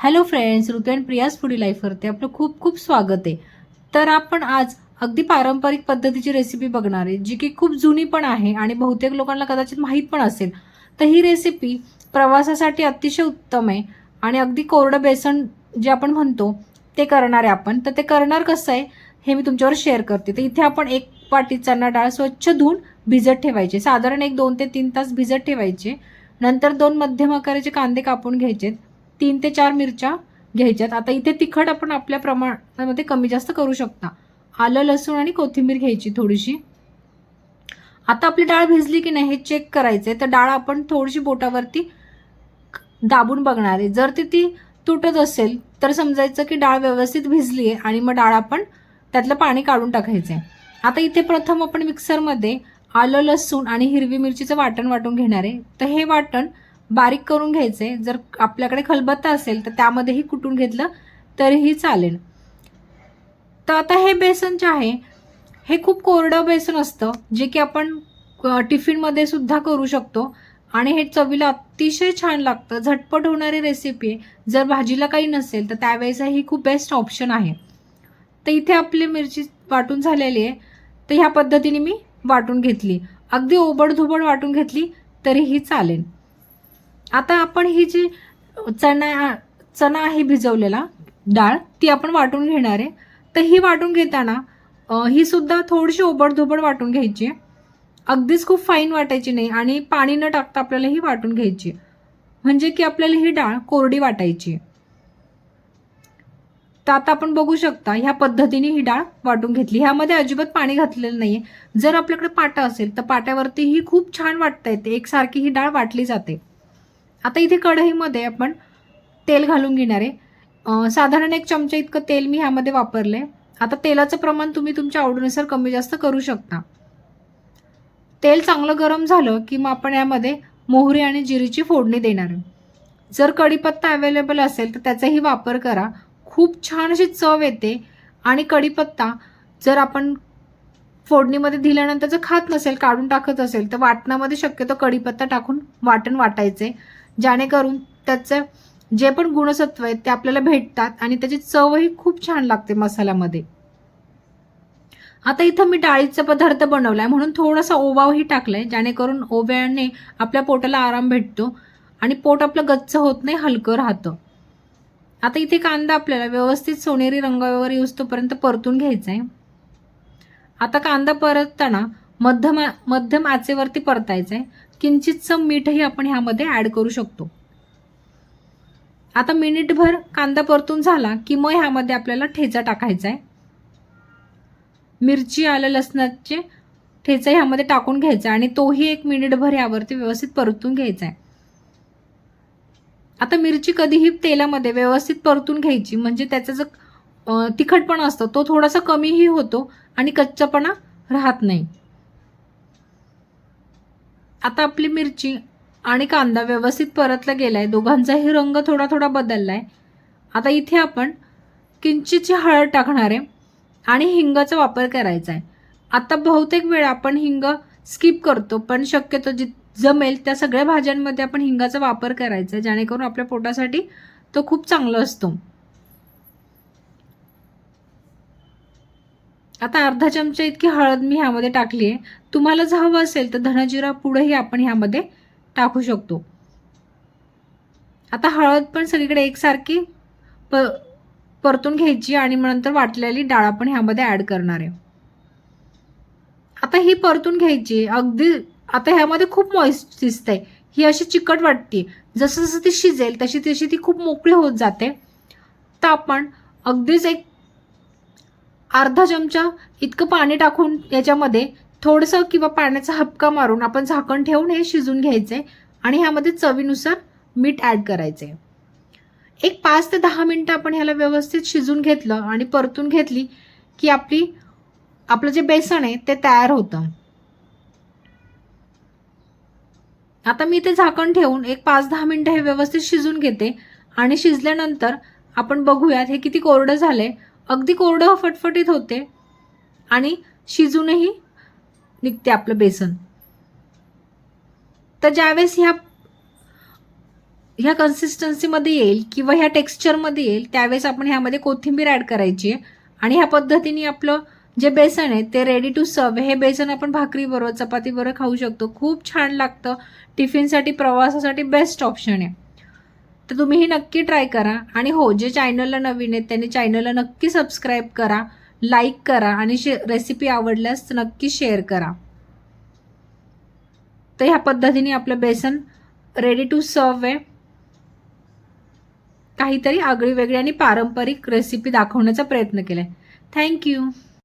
Hello friends Ritu and Priya's foodie लाईफवरती आपलं खूप खूप स्वागत आहे. तर आपण आज अगदी पारंपरिक पद्धतीची रेसिपी बघणार आहे जी की खूप जुनी पण आहे आणि बहुतेक लोकांना कदाचित माहीत पण असेल. तर ही रेसिपी प्रवासासाठी अतिशय उत्तम आहे आणि अगदी कोरडं बेसन जे आपण म्हणतो ते करणार आहे आपण. तर ते करणार कसं आहे हे मी तुमच्यावर शेअर करते. तर इथे आपण एक वाटी चणा डाळ स्वच्छ धुवून भिजत ठेवायचे. साधारण एक दोन ते तीन तास भिजत ठेवायचे. नंतर दोन मध्यम आकाराचे कांदे कापून घ्यायचे तीन ते चार मिरच्या घ्यायच्यात. आता इथे तिखट आपण आपल्या प्रमाणामध्ये कमी जास्त करू शकता. आलं लसूण आणि कोथिंबीर घ्यायची थोडीशी. आता आपली डाळ भिजली की नाही हे चेक करायचंय. तर डाळ आपण थोडीशी बोटावरती दाबून बघणार आहे. जर ती ती तुटत असेल तर समजायचं की डाळ व्यवस्थित भिजली आहे आणि मग डाळ आपण त्यातलं पाणी काढून टाकायचं आहे आता इथे प्रथम आपण मिक्सरमध्ये आलं लसूण आणि हिरवी मिरचीचं वाटण वाटून घेणार आहे. तर हे वाटण बारीक करून घ्यायचे. जर आपल्याकडे खलबत्ता असेल तर त्यामध्येही कुटून घेतलं तरीही चालेल. तर आता हे बेसन जे आहे हे खूप कोरडं बेसन असतं जे की आपण टिफिनमध्ये सुद्धा करू शकतो. आणि हे चवीला अतिशय छान लागतं. झटपट होणारी रेसिपी आहे. जर भाजीला काही नसेल तर त्यावेळेस ही खूप बेस्ट ऑप्शन आहे. तर इथे आपली मिरची वाटून झालेली आहे. तर ह्या पद्धतीने मी वाटून घेतली. अगदी ओबडधोबड वाटून घेतली तरीही चालेल. आता आपण ही जी चणा चणा आहे भिजवलेला डाळ ती आपण वाटून घेणार आहे. तर ही वाटून घेताना ही सुद्धा थोडीशी ओबडधोबड वाटून घ्यायची आहे. अगदीच खूप फाईन वाटायची नाही आणि पाणी न टाकता आपल्याला ही वाटून घ्यायची म्हणजे की आपल्याला ही डाळ कोरडी वाटायची तर आता आपण बघू शकता ह्या पद्धतीने ही डाळ वाटून घेतली. ह्यामध्ये अजिबात पाणी घातलेलं नाहीये. जर आपल्याकडे पाटा असेल तर पाट्यावरती ही खूप छान वाटता येते. एकसारखी ही डाळ वाटली जाते. आता इथे कढईमध्ये आपण तेल घालून घेणार आहे. साधारण एक चमचा इतकं तेल मी ह्यामध्ये वापरले आता तेलाचं प्रमाण तुम्ही तुमच्या आवडीनुसार कमी जास्त करू शकता. तेल चांगलं गरम झालं की मग आपण यामध्ये मोहरी आणि जिरीची फोडणी देणार आहे. जर कढीपत्ता अवेलेबल असेल तर त्याचाही वापर करा. खूप छान अशी चव येते आणि कढीपत्ता जर आपण फोडणीमध्ये दिल्यानंतर जर खात नसेल काढून टाकत असेल तर वाटणामध्ये शक्यतो कढीपत्ता टाकून वाटण वाटायचे. जेणेकरून त्याचं जे पण गुणसत्व आहेत ते आपल्याला भेटतात आणि त्याची चवही खूप छान लागते मसाल्यामध्ये. आता इथं मी डाळीचा पदार्थ बनवलाय म्हणून थोडासा ओवाही टाकलाय जेणेकरून ओव्याने आपल्या पोटाला आराम भेटतो आणि पोट आपलं गच्च होत नाही हलकं राहतं. आता इथे कांदा आपल्याला व्यवस्थित सोनेरी रंगावर येऊस्तोपर्यंत परतून घ्यायचा आहे आता कांदा परतताना मध्यम मध्यम आचेवरती परतायचा आहे किंचितचं मीठही आपण ह्यामध्ये ॲड करू शकतो. आता मिनिटभर कांदा परतून झाला की मग ह्यामध्ये आपल्याला ठेचा टाकायचा आहे मिरची आलं लसणाचे ठेचा ह्यामध्ये टाकून घ्यायचा आणि तोही एक मिनिटभर यावरती व्यवस्थित परतून घ्यायचा आहे आता मिरची कधीही तेलामध्ये व्यवस्थित परतून घ्यायची म्हणजे त्याचा जो तिखटपणा असतो तो थोडासा कमीही होतो आणि कच्चापणा राहत नाही. आता आपली मिरची आणि कांदा व्यवस्थित परतला गेला आहे दोघांचाही रंग थोडा थोडा बदलला आहे आता इथे आपण किंचितची हळद टाकणार आहे आणि हिंगाचा वापर करायचा आहे आता बहुतेक वेळा आपण हिंग स्किप करतो पण शक्यतो जी जमेल त्या सगळ्या भाज्यांमध्ये आपण हिंगाचा वापर करायचा आहे जेणेकरून आपल्या पोटासाठी तो खूप चांगला असतो. आता अर्धा चमचा इतकी हळद मी ह्यामध्ये टाकली आहे. तुम्हाला जर हवं असेल तर धनजिरा पुढंही आपण ह्यामध्ये टाकू शकतो. आता हळद पण सगळीकडे एकसारखी प परतून घ्यायची आणि मग नंतर वाटलेली डाळ आपण ह्यामध्ये ॲड करणार आहे. आता ही परतून घ्यायची. अगदी आता ह्यामध्ये खूप मॉइस्ट दिसते ही अशी चिकट वाटते. जसं जसं ती शिजेल तशी तशी ती खूप मोकळी होत जाते. तर आपण अगदीच एक अर्धा चमचा इतकं पाणी टाकून याच्यामध्ये थोडंसं किंवा पाण्याचा हपका मारून आपण झाकण ठेवून हे शिजून घ्यायचे आणि ह्यामध्ये चवीनुसार मीठ ॲड करायचे. एक पाच ते दहा मिनटं आपण ह्याला व्यवस्थित शिजून घेतलं आणि परतून घेतली की आपली आपलं जे बेसन आहे ते तयार होतं. आता मी ते झाकण ठेवून एक पाच दहा मिनटं हे व्यवस्थित शिजून घेते आणि शिजल्यानंतर आपण बघूयात हे किती कोरडं झालंय. अगदी कोरडं फटफटीत होते आणि शिजूनही निघते आपलं बेसन. तर ज्यावेळेस ह्या ह्या कन्सिस्टन्सीमध्ये येईल किंवा ह्या टेक्स्चरमध्ये येईल त्यावेळेस आपण ह्यामध्ये कोथिंबीर ॲड करायची आहे आणि ह्या पद्धतीने आपलं जे बेसन आहे ते रेडी टू सर्व हे बेसन आपण भाकरीबरोबर चपातीबरोबर खाऊ शकतो. खूप छान लागतं. टिफिनसाठी प्रवासासाठी बेस्ट ऑप्शन आहे. तर तुम्ही ही नक्की ट्राय करा. आणि हो जे चॅनलला नवीन आहेत त्यांनी चॅनलला नक्की सबस्क्राईब करा लाईक करा आणि शे रेसिपी आवडल्यास नक्की शेअर करा. तर ह्या पद्धतीने आपलं बेसन रेडी टू सर्व आहे. काहीतरी आगळी वेगळी आणि पारंपरिक रेसिपी दाखवण्याचा प्रयत्न केला आहे थँक्यू